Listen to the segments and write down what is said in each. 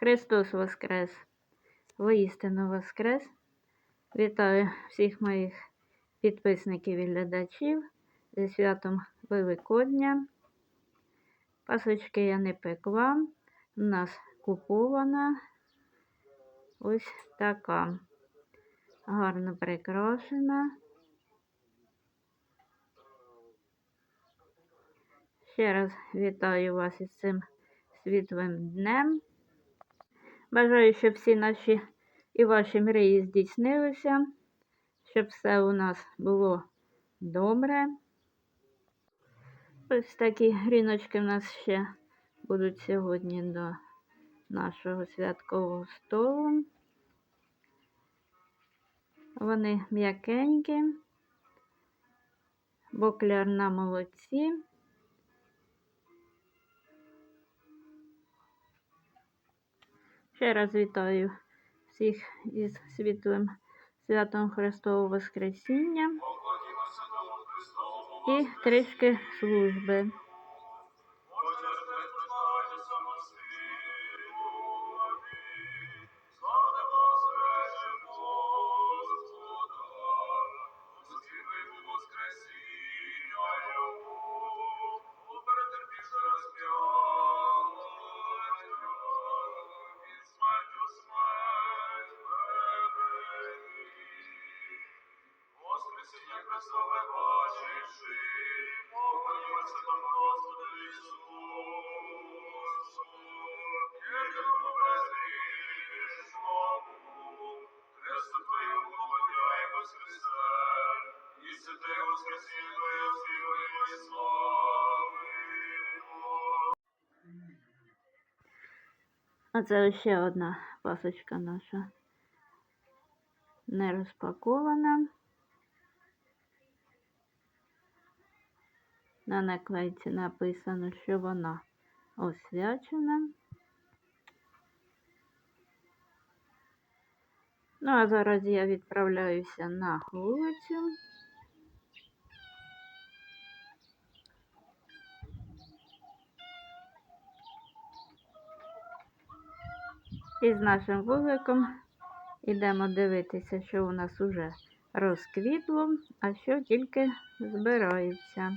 Христос Воскрес! Воістину Воскрес! Вітаю всіх моїх підписників і глядачів зі святом Великодня. Пасочки я не пекла, у нас купована ось така. Гарно прикрашена. Ще раз вітаю вас із цим світлим днем. Бажаю, щоб всі наші і ваші мрії здійснилися, щоб все у нас було добре. Ось такі гріночки в нас ще будуть сьогодні до нашого святкового столу. Вони м'якенькі, бокляр на молоці. Ще раз вітаю всіх із світлим святом Христового Воскресіння і трішки служби. Христове бачивши, поклонімося тому Господу Ісусу. Єдиному безгрішному, Христу Твою поклоняємо Христе, і святе Воскресіння Твоє освітлимо і славимо. А це ще одна пасочка наша не розпакована. На наклейці написано, що вона освячена. Ну, а зараз я відправляюся на вулицю. І з нашим вуликом Ідемо дивитися, що у нас уже розквітло, а що тільки збирається.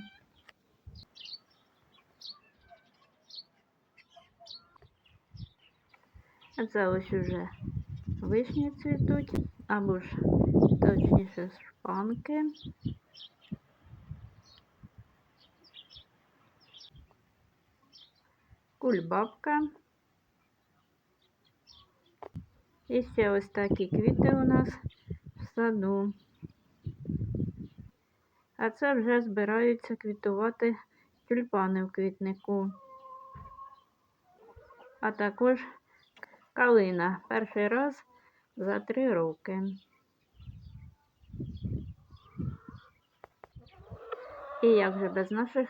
А Це ось уже вишні цвітуть, або ж точніше шпанки. Кульбабка. І ще ось такі квіти у нас в саду. А це вже збираються квітувати тюльпани в квітнику. А також калина перший раз за три роки. І як же без наших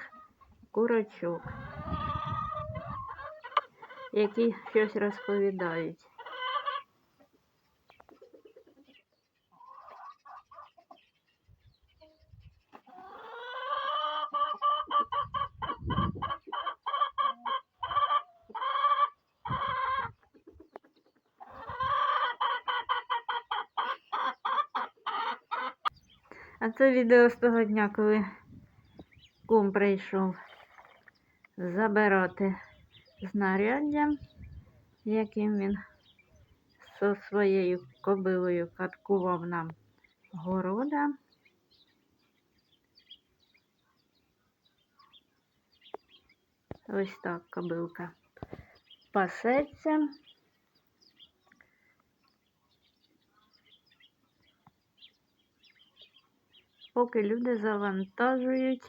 курочок, які щось розповідають. А це відео з того дня, коли кум прийшов забирати знаряддя, яким він зі своєю кобилою каткував нам города. Ось так кобилка пасеться. Поки люди завантажують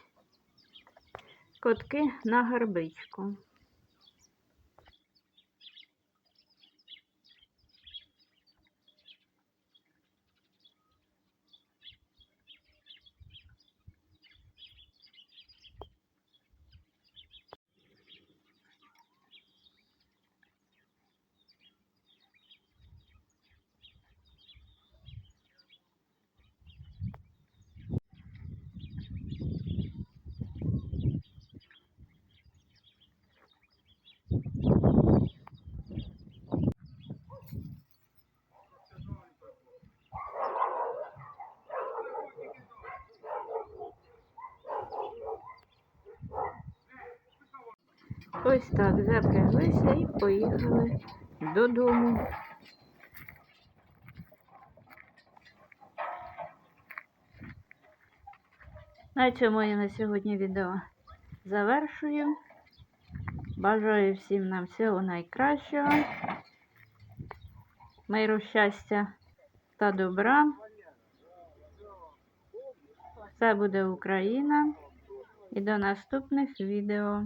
котки на гарбичку. Ось так, запряглися і поїхали додому. На цьому я на сьогодні відео завершую. Бажаю всім нам всього найкращого, миру, щастя та добра. Все буде Україна. І до наступних відео.